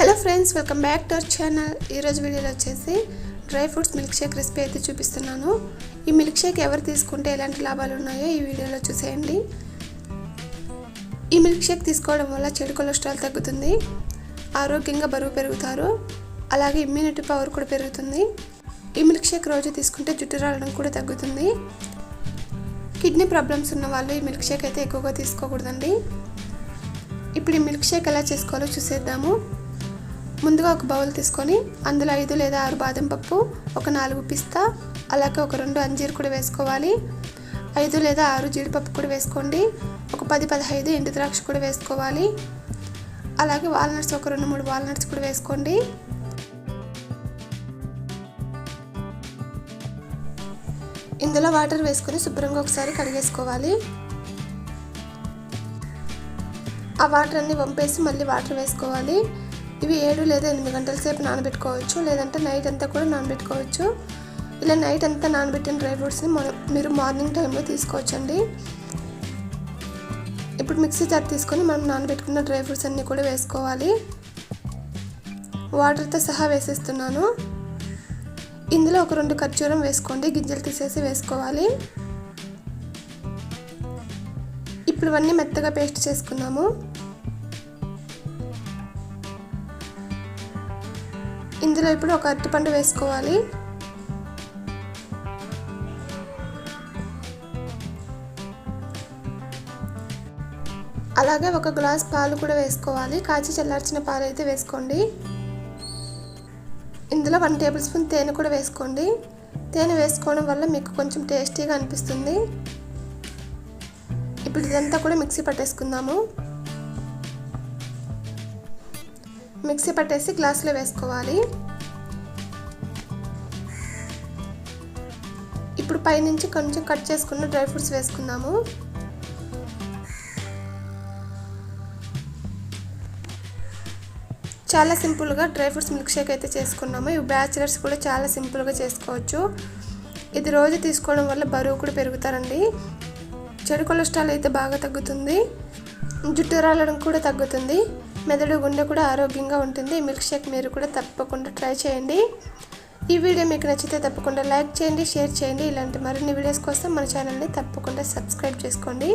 Hello friends welcome back to our channel ఈరోజు వీడియోలో వచ్చేసి dry fruits milk shake recipe అయితే చూపిస్తున్నాను. ఈ మిల్క్ షేక్ ఎవరు తీసుకుంటే ఎలాంటి లాభాలు ఉన్నాయో ఈ వీడియోలో చూసేయండి. ఈ మిల్క్ షేక్ తీసుకోవడం వల్ల చెడు కొలెస్ట్రాల్ తగ్గుతుంది ఆరోగ్యంగా బరువు పెరుగుతారు అలాగే ఇమ్యూనిటీ పవర్ కూడా పెరుగుతుంది. ఈ మిల్క్ షేక్ రోజు తీసుకుంటే జుట్టు రావడం కూడా తగ్గుతుంది. కిడ్నీ ప్రాబ్లమ్స్ ఉన్న వాళ్ళు ఈ మిల్క్ షేక్ అయితే ఎక్కువగా తీసుకోకూడదండి. ఇప్పుడు ఈ మిల్క్ షేక్ ఎలా చేసుకోవాలో చూసేద్దాము. ముందుగా ఒక బౌల్ తీసుకొని అందులో ఐదు లేదా ఆరు బాదం పప్పు ఒక నాలుగు పిస్తా అలాగే ఒక రెండు అంజీర్ కూడా వేసుకోవాలి. ఐదు లేదా ఆరు జీడిపప్పు కూడా వేసుకోండి. ఒక పది పదహైదు ఎండు ద్రాక్ష కూడా వేసుకోవాలి. అలాగే వాల్నట్స్ ఒక రెండు మూడు వాల్నట్స్ కూడా వేసుకోండి. ఇందులో వాటర్ వేసుకొని శుభ్రంగా ఒకసారి కడిగేసుకోవాలి. ఆ వాటర్ అన్ని వంపేసి మళ్ళీ వాటర్ వేసుకోవాలి. ఇవి ఏడు లేదా ఎనిమిది గంటల సేపు నానబెట్టుకోవచ్చు లేదంటే నైట్ అంతా కూడా నానబెట్టుకోవచ్చు. ఇలా నైట్ అంతా నానబెట్టిన డ్రై ఫ్రూట్స్ని మీరు మార్నింగ్ టైంలో తీసుకోవచ్చండి. ఇప్పుడు మిక్సీ జార్ తీసుకొని మనం నానబెట్టుకున్న డ్రై ఫ్రూట్స్ అన్నీ కూడా వేసుకోవాలి. వాటర్తో సహా వేసేస్తున్నాను. ఇందులో ఒక రెండు ఖర్జూరం వేసుకోండి గింజలు తీసేసి వేసుకోవాలి. ఇప్పుడు ఇవన్నీ మెత్తగా పేస్ట్ చేసుకున్నాము. ఇందులో ఇప్పుడు ఒక అరటిపండు వేసుకోవాలి. అలాగే ఒక గ్లాస్ పాలు కూడా వేసుకోవాలి. కాచి చల్లార్చిన పాలు అయితే వేసుకోండి. ఇందులో వన్ టేబుల్ స్పూన్ తేనె కూడా వేసుకోండి. తేనె వేసుకోవడం వల్ల మీకు కొంచెం టేస్టీగా అనిపిస్తుంది. ఇప్పుడు ఇదంతా కూడా మిక్సీ పట్టేసుకుందాము. మిక్సీ పట్టేసి గ్లాస్లో వేసుకోవాలి. ఇప్పుడు పైనుంచి కొంచెం కట్ చేసుకున్న డ్రై ఫ్రూట్స్ వేసుకుందాము. చాలా సింపుల్గా డ్రై ఫ్రూట్స్ మిల్క్ షేక్ అయితే చేసుకున్నాము. ఇవి బ్యాచిలర్స్ కూడా చాలా సింపుల్గా చేసుకోవచ్చు. ఇది రోజు తీసుకోవడం వల్ల బరువు కూడా పెరుగుతారండి. చెడు కొలెస్ట్రాల్ అయితే బాగా తగ్గుతుంది. జుట్టు రాలడం కూడా తగ్గుతుంది. మెదడు గుండె కూడా ఆరోగ్యంగా ఉంటుంది. మిల్క్ షేక్ మీరు కూడా తప్పకుండా ట్రై చేయండి. ఈ వీడియో మీకు నచ్చితే తప్పకుండా లైక్ చేయండి షేర్ చేయండి. ఇలాంటి మరిన్ని వీడియోస్ కోసం మన ఛానల్ని తప్పకుండా సబ్స్క్రైబ్ చేసుకోండి.